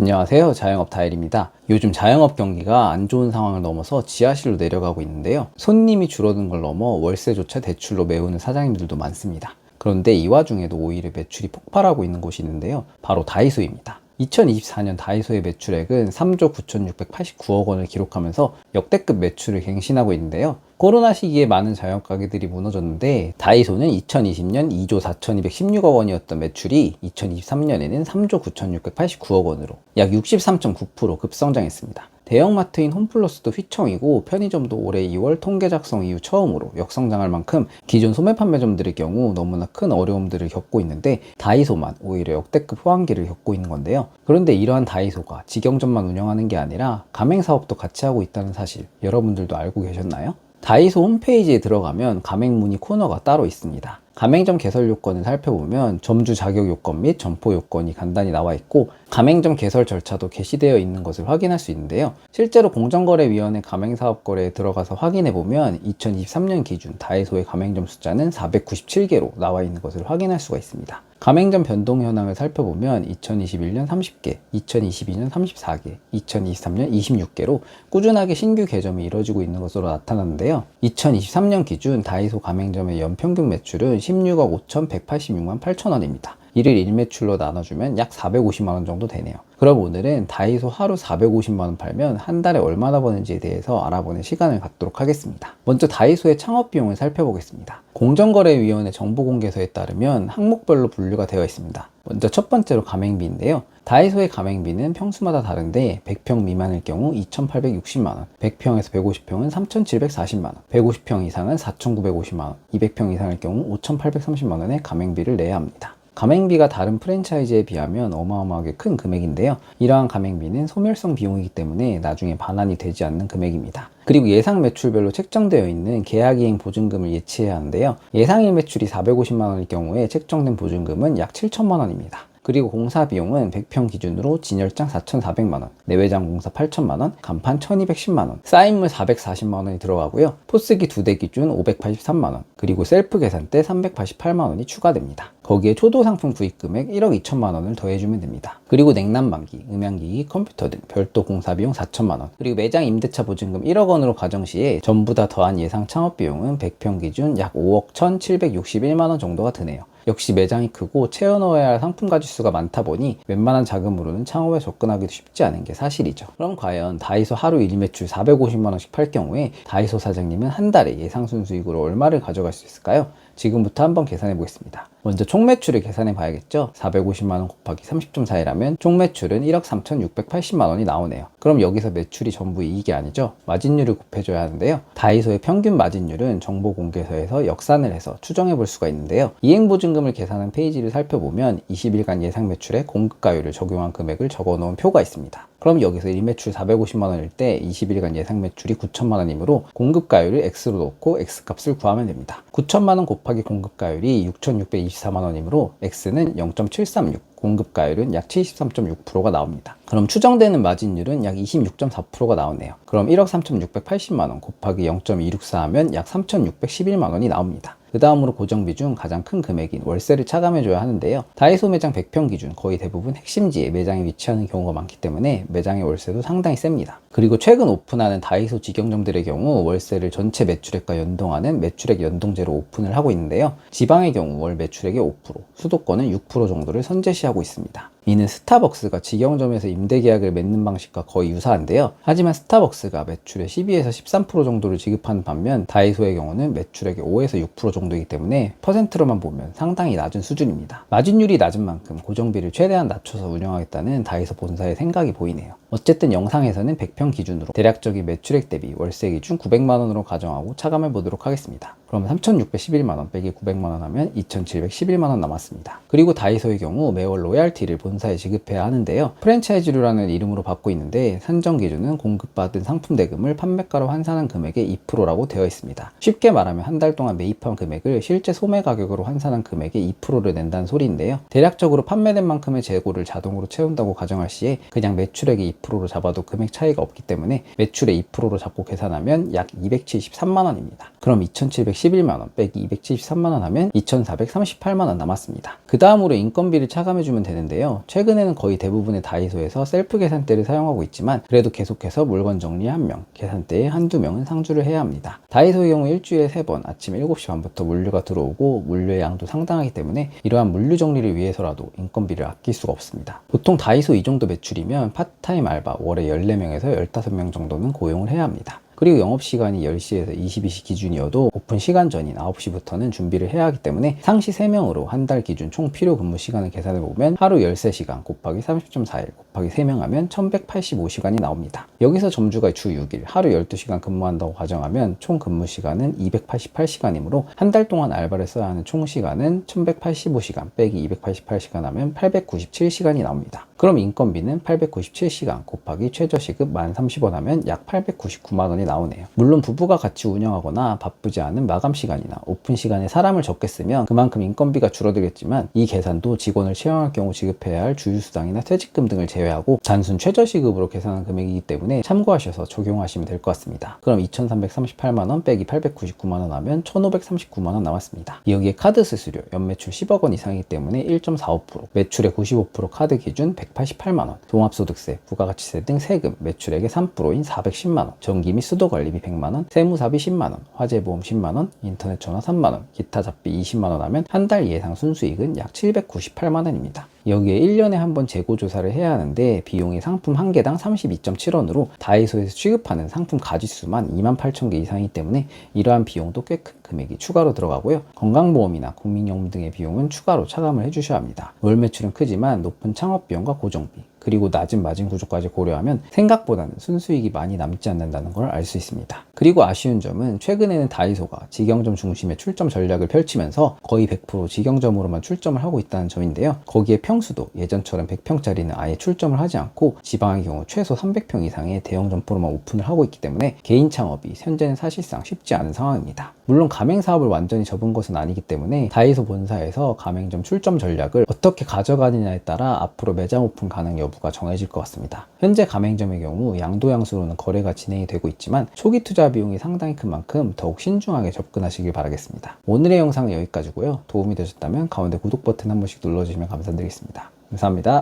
안녕하세요. 자영업 다일입니다. 요즘 자영업 경기가 안 좋은 상황을 넘어서 지하실로 내려가고 있는데요. 손님이 줄어든 걸 넘어 월세조차 대출로 메우는 사장님들도 많습니다. 그런데 이 와중에도 오히려 매출이 폭발하고 있는 곳이 있는데요. 바로 다이소입니다. 2024년 다이소의 매출액은 3조 9,689억 원을 기록하면서 역대급 매출을 갱신하고 있는데요. 코로나 시기에 많은 자영업 가게들이 무너졌는데 다이소는 2020년 2조 4,216억 원이었던 매출이 2023년에는 3조 9,689억 원으로 약 63.9% 급성장했습니다. 대형마트인 홈플러스도 휘청이고 편의점도 올해 2월 통계 작성 이후 처음으로 역성장할 만큼 기존 소매 판매점들의 경우 너무나 큰 어려움들을 겪고 있는데 다이소만 오히려 역대급 호황기를 겪고 있는 건데요. 그런데 이러한 다이소가 직영점만 운영하는 게 아니라 가맹 사업도 같이 하고 있다는 사실 여러분들도 알고 계셨나요? 다이소 홈페이지에 들어가면 가맹 문의 코너가 따로 있습니다. 가맹점 개설 요건을 살펴보면 점주 자격 요건 및 점포 요건이 간단히 나와 있고 가맹점 개설 절차도 게시되어 있는 것을 확인할 수 있는데요. 실제로 공정거래위원회 가맹사업거래에 들어가서 확인해 보면 2023년 기준 다이소의 가맹점 숫자는 497개로 나와 있는 것을 확인할 수가 있습니다. 가맹점 변동 현황을 살펴보면 2021년 30개, 2022년 34개, 2023년 26개로 꾸준하게 신규 개점이 이뤄지고 있는 것으로 나타났는데요. 2023년 기준 다이소 가맹점의 연평균 매출은 16억 5,186만 8천 원입니다. 이를 일매출로 나눠주면 약 450만 원 정도 되네요. 그럼 오늘은 다이소 하루 450만 원 팔면 한 달에 얼마나 버는지에 대해서 알아보는 시간을 갖도록 하겠습니다. 먼저 다이소의 창업 비용을 살펴보겠습니다. 공정거래위원회 정보공개서에 따르면 항목별로 분류가 되어 있습니다. 먼저 첫 번째로 가맹비인데요. 다이소의 가맹비는 평수마다 다른데 100평 미만일 경우 2,860만원, 100평에서 150평은 3,740만원, 150평 이상은 4,950만원, 200평 이상일 경우 5,830만원의 가맹비를 내야 합니다. 가맹비가 다른 프랜차이즈에 비하면 어마어마하게 큰 금액인데요. 이러한 가맹비는 소멸성 비용이기 때문에 나중에 반환이 되지 않는 금액입니다. 그리고 예상 매출별로 책정되어 있는 계약이행 보증금을 예치해야 하는데요. 예상일 매출이 450만 원일 경우에 책정된 보증금은 약 7천만 원입니다. 그리고 공사 비용은 100평 기준으로 진열장 4,400만원, 내외장 공사 8천만원, 간판 1,210만원, 쌓인물 440만원이 들어가고요. 포스기 두대 기준 583만원, 그리고 셀프 계산대 388만원이 추가됩니다. 거기에 초도 상품 구입 금액 1억 2천만 원을 더해주면 됩니다. 그리고 냉난방기, 음향기기, 컴퓨터 등 별도 공사 비용 4천만 원, 그리고 매장 임대차 보증금 1억 원으로 가정 시에 전부 다 더한 예상 창업 비용은 100평 기준 약 5억 1,761만 원 정도가 드네요. 역시 매장이 크고 채워 넣어야 할 상품 가짓수가 많다 보니 웬만한 자금으로는 창업에 접근하기도 쉽지 않은 게 사실이죠. 그럼 과연 다이소 하루 일매출 450만 원씩 팔 경우에 다이소 사장님은 한 달에 예상 순수익으로 얼마를 가져갈 수 있을까요? 지금부터 한번 계산해 보겠습니다. 먼저 총 매출을 계산해 봐야겠죠? 450만원 곱하기 30.4이라면 총 매출은 1억 3,680만원이 나오네요. 그럼 여기서 매출이 전부 이익이 아니죠? 마진율을 곱해줘야 하는데요. 다이소의 평균 마진율은 정보공개서에서 역산을 해서 추정해 볼 수가 있는데요. 이행보증금을 계산한 페이지를 살펴보면 20일간 예상 매출에 공급가율을 적용한 금액을 적어 놓은 표가 있습니다. 그럼 여기서 일 매출 450만 원일 때 20일간 예상 매출이 9천만 원이므로 공급가율을 X로 놓고 X값을 구하면 됩니다. 9천만 원 곱하기 공급가율이 6,624만 원이므로 X는 0.736, 공급가율은 약 73.6%가 나옵니다. 그럼 추정되는 마진율은 약 26.4%가 나오네요. 그럼 1억 3,680만 원 곱하기 0.264 하면 약 3,611만 원이 나옵니다. 그 다음으로 고정비 중 가장 큰 금액인 월세를 차감해줘야 하는데요. 다이소 매장 100평 기준 거의 대부분 핵심지에 매장이 위치하는 경우가 많기 때문에 매장의 월세도 상당히 셉니다. 그리고 최근 오픈하는 다이소 직영점들의 경우 월세를 전체 매출액과 연동하는 매출액 연동제로 오픈을 하고 있는데요. 지방의 경우 월 매출액의 5%, 수도권은 6% 정도를 선제시 하고 있습니다. 이는 스타벅스가 직영점에서 임대 계약을 맺는 방식과 거의 유사한데요. 하지만 스타벅스가 매출의 12에서 13% 정도를 지급하는 반면 다이소의 경우는 매출액의 5에서 6% 정도이기 때문에 퍼센트로만 보면 상당히 낮은 수준입니다. 마진율이 낮은 만큼 고정비를 최대한 낮춰서 운영하겠다는 다이소 본사의 생각이 보이네요. 어쨌든 영상에서는 100평 기준으로 대략적인 매출액 대비 월세 기준 900만 원으로 가정하고 차감해 보도록 하겠습니다. 그러면 3,611만 원 빼기 900만 원 하면 2,711만 원 남았습니다. 그리고 다이소의 경우 매월 로얄티를 본사에 지급해야 하는데요. 프랜차이즈료라는 이름으로 받고 있는데 산정 기준은 공급받은 상품 대금을 판매가로 환산한 금액의 2%라고 되어 있습니다. 쉽게 말하면 한 달 동안 매입한 금액을 실제 소매 가격으로 환산한 금액의 2%를 낸다는 소리인데요. 대략적으로 판매된 만큼의 재고를 자동으로 채운다고 가정할 시에 그냥 매출액의 2%로 잡아도 금액 차이가 없기 때문에 매출의 2%로 잡고 계산하면 약 273만 원입니다. 그럼 2,711 211만원 빼기 273만원 하면 2,438만원 남았습니다. 그 다음으로 인건비를 차감해주면 되는데요. 최근에는 거의 대부분의 다이소에서 셀프 계산대를 사용하고 있지만 그래도 계속해서 물건 정리에 한 명, 계산대에 한두 명은 상주를 해야 합니다. 다이소의 경우 일주일에 세번 아침 7시 반부터 물류가 들어오고 물류의 양도 상당하기 때문에 이러한 물류 정리를 위해서라도 인건비를 아낄 수가 없습니다. 보통 다이소 이 정도 매출이면 파트타임 알바 월에 14명에서 15명 정도는 고용을 해야 합니다. 그리고 영업시간이 10시에서 22시 기준이어도 오픈 시간 전인 9시부터는 준비를 해야 하기 때문에 상시 3명으로 한 달 기준 총 필요 근무 시간을 계산해 보면 하루 13시간 곱하기 30.4일 곱하기 3명 하면 1185시간이 나옵니다. 여기서 점주가 주 6일 하루 12시간 근무한다고 가정하면 총 근무 시간은 288시간이므로 한 달 동안 알바를 써야 하는 총 시간은 1185시간 빼기 288시간 하면 897시간이 나옵니다. 그럼 인건비는 897시간 곱하기 최저시급 1,030원 하면 약 899만 원이 나오네요. 물론 부부가 같이 운영하거나 바쁘지 않은 마감 시간이나 오픈 시간에 사람을 적게 쓰면 그만큼 인건비가 줄어들겠지만 이 계산도 직원을 채용할 경우 지급해야 할 주휴수당이나 퇴직금 등을 제외하고 단순 최저시급으로 계산한 금액이기 때문에 참고하셔서 적용하시면 될 것 같습니다. 그럼 2,338만 원 빼기 899만 원 하면 1,539만 원 나왔습니다. 여기에 카드 수수료 연매출 10억 원 이상이기 때문에 1.45% 매출의 95% 카드 기준 188만 원 종합소득세 부가가치세 등 세금 매출액의 3%인 410만 원 전기 및 수도 관리비 100만 원 세무사비 10만 원 화재보험 10만 원 인터넷 전화 3만 원 기타 잡비 20만 원 하면 한 달 예상 순수익은 약 798만 원입니다. 여기에 1년에 한 번 재고 조사를 해야 하는데 비용이 상품 한 개당 32.7원으로 다이소에서 취급하는 상품 가지수만 2만 8천 개 이상이기 때문에 이러한 비용도 꽤 큰 금액이 추가로 들어가고요. 건강보험이나 국민연금 등의 비용은 추가로 차감을 해주셔야 합니다. 월 매출은 크지만 높은 창업 비용과 고정비 그리고 낮은 마진 구조까지 고려하면 생각보다는 순수익이 많이 남지 않는다는 걸 알 수 있습니다. 그리고 아쉬운 점은 최근에는 다이소가 직영점 중심의 출점 전략을 펼치면서 거의 100% 직영점으로만 출점을 하고 있다는 점인데요. 거기에 평수도 예전처럼 100평짜리는 아예 출점을 하지 않고 지방의 경우 최소 300평 이상의 대형 점포로만 오픈을 하고 있기 때문에 개인 창업이 현재는 사실상 쉽지 않은 상황입니다. 물론 가맹 사업을 완전히 접은 것은 아니기 때문에 다이소 본사에서 가맹점 출점 전략을 어떻게 가져가느냐에 따라 앞으로 매장 오픈 가능 여부가 정해질 것 같습니다. 현재 가맹점의 경우 양도양수로는 거래가 진행이 되고 있지만 초기 비용이 상당히 큰 만큼 더욱 신중하게 접근하시길 바라겠습니다. 오늘의 영상은 여기까지고요. 도움이 되셨다면 가운데 구독 버튼 한 번씩 눌러주시면 감사드리겠습니다. 감사합니다.